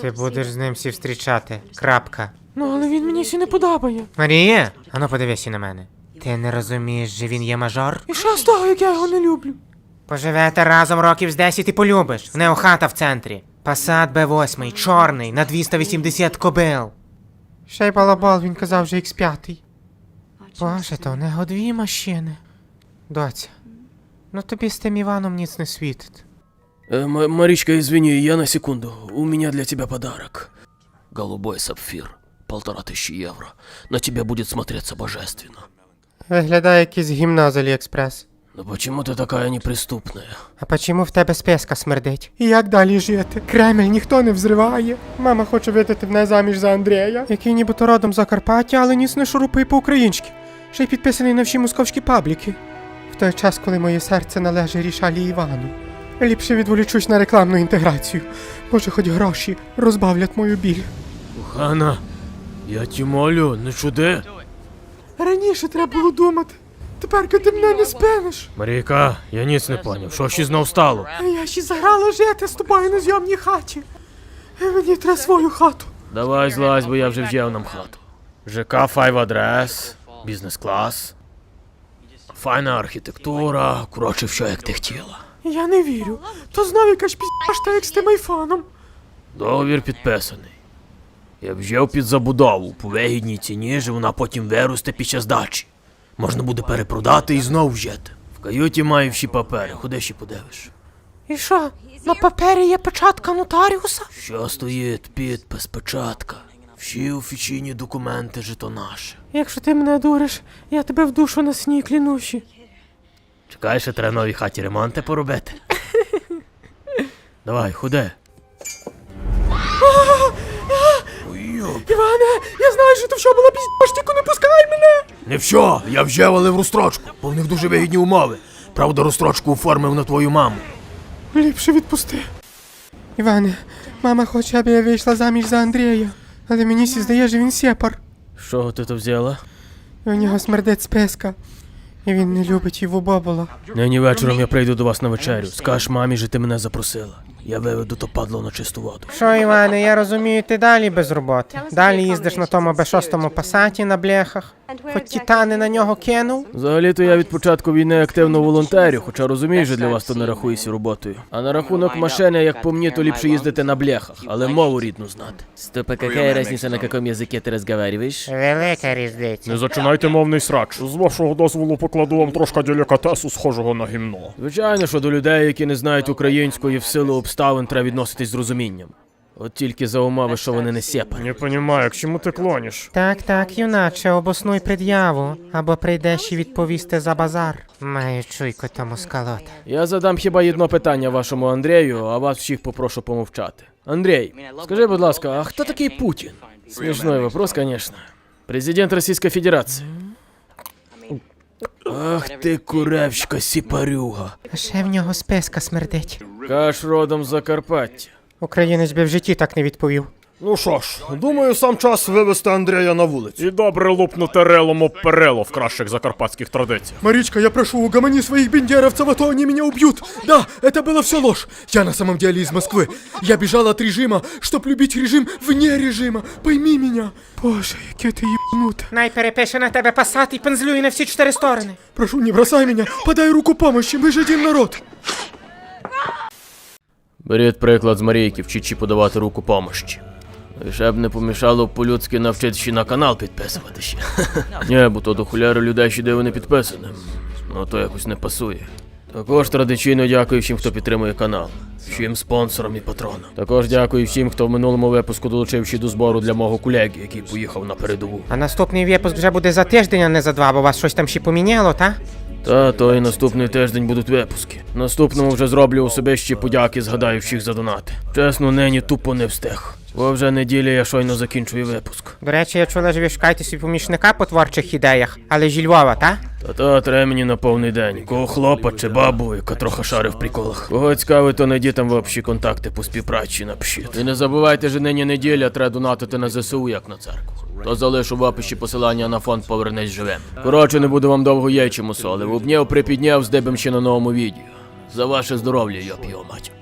Ти будеш з ним всі зустрічати. Крапка. Ну, але він мені сі не подобає. Марія, ану подивися на мене. Ти не розумієш, що він є мажор? І що з того, як я його не люблю? Поживете разом років з 10 і полюбиш. В нього хата в центрі. Пасад Б8, чорний, на 280 кобил. Ще й балабол, він казав, що X5. Боже, то в нього дві машини. Доця, ну тобі з тим Іваном ніц не світить. Э, М- Маричка, извини, я на секунду. У меня для тебя подарок. Голубой сапфир. Полтора тысячи евро. На тебя будет смотреться божественно. Виглядає якийсь гімна з Аліекспрес. Но почему ты такая неприступная? А почему в тебе списка смердить? І як далі жити? Кремль ніхто не взриває. Мама хоче видати мене заміж за Андрія, який нібито родом з Закарпаття, але ніс не шурупає по-українськи. Ще й підписаний на всі московські пабліки. В той час, коли моє серце належить рішалі Івану. Ліпше відволічусь на рекламну інтеграцію. Може, хоч гроші розбавлять мою біль. Кохана, я тебе молю, не чуди. Раніше треба було думати. Тепер ти мене не спиниш. Марійка, я ніц не поняв, що ще знов стало? Я ще заграла жити з тобою на зйомній хаті. Мені треба свою хату. Давай злазь, бо я вже взяв нам хату. ЖК Файв адрес, бізнес-клас. Файна архітектура, коротше, все як ти хотіла. Я не вірю. То знов якась пізда як з тим айфоном. Договір підписаний. Я взяв під забудову по вигідній ціні, що вона потім виросте під час дачі. Можна буде перепродати і знов вжити. В каюті маю всі папери, ходи ще подивиш. І що? На папері є печатка нотаріуса? Що стоїть, підпис, печатка. Всі офіційні документи же то наші. Якщо ти мене дуриш, я тебе в душу на сні клянуші. Чекай, ще треба новій хаті ремонти поробити. Давай, ходи. Іване, я знаю, що ти що була тільки не пускай мене! Не все, я вже валив розстрочку, бо в них дуже вигідні умови. Правда, розстрочку оформив на твою маму. Ліпше відпусти. Іване, мама хоче, аби я вийшла заміж за Андрія. Але мені сі здає, що він сепар. Чого ти то взяла? У нього смердить списка. Він не любить його бабула. Нині вечором я прийду до вас на вечерю. Скаж мамі, що ти мене запросила. Я виведу то падло на чисту воду. Що, Іване, я розумію, ти далі без роботи. Далі їздиш на тому Б6 пасаті на бляхах. Хоч титани на нього кинув. Взагалі-то я від початку війни активно волонтерю, хоча розумію, що для вас то не рахується роботою. А на рахунок машини, як по мені, то ліпше їздити на бляхах, але мову рідну знати. Стопа, яка різниця, на якому язикі ти розговариваєш? Велика різниця. Не зачинайте мовний срач. З вашого дозволу покладу вам трошки делікатесу, схожого на гімно. Звичайно, що до людей, які не знають української в силу обставин, треба відноситись з розумінням. От тільки за умови, що вони не сєпані. Не понімаю, к чому ти клониш? Так, так, юначе, обоснуй пред'яву, або прийдеш і відповісти за базар. Маю чуйку тому скалота. Я задам хіба одне питання вашому Андрію, а вас всіх попрошу помовчати. Андрій, скажи, будь ласка, а хто такий Путін? Смішний вопрос, конечно. Президент Російської Федерації. Ах ти куревська сіпарюга. А ще в нього списка смердить. Каш родом з Закарпаття. Українець би в житті так не відповів. Ну що ж, думаю, сам час вивести Андрія на вулицю. І добре лупнути релом об перело в кращих закарпатських традиціях. Маричка, я прошу, угомони своих бендеровцев, а то они меня убьют. Да, это было все ложь. Я на самом деле из Москвы. Я бежал от режима, чтоб любить режим вне режима. Пойми меня. Боже, яке ти ебнута. Най перепише на тебе пасат і пензлює на всі чотири сторони. Прошу, не бросай меня. Подай руку помощи, мы же один народ. Беріть приклад з Марійки, вчичі подавати руку помощі. Ще б не помішало по-людськи навчити ще на канал підписуватися. Ні, бо то до хуляри людей ще диво не підписаним. Ну то якось не пасує. Також традиційно дякую всім, хто підтримує канал, всім спонсорам і патронам. Також дякую всім, хто в минулому випуску долучив ще до збору для мого колеги, який поїхав на передову. А наступний випуск вже буде за тиждень, а не за два, бо вас щось там ще поміняло, та? Та то і наступний тиждень будуть випуски. Наступному вже зроблю особисті подяки, згадаю всіх за донати. Чесно, нині тупо не встиг. Бо вже неділя я щойно закінчую випуск. До речі, я чула, що ви шукаєте собі помічника по творчих ідеях, але зі Львова, та? Та та треба мені на повний день. Кого хлопа чи бабу, яка трохи шарить в приколах. Кого цікавить, то найдіть там в общі контакти по співпраці напишіть. І не забувайте, що нині неділя треба донатити на ЗСУ, як на церкву. То залишу в описі посилання на фонд Повернись живим. Коротше, не буду вам довго яйчим усолив. Обняв, припідняв, здебем ще на новому відео. За ваше здоров'я, йоп його мать.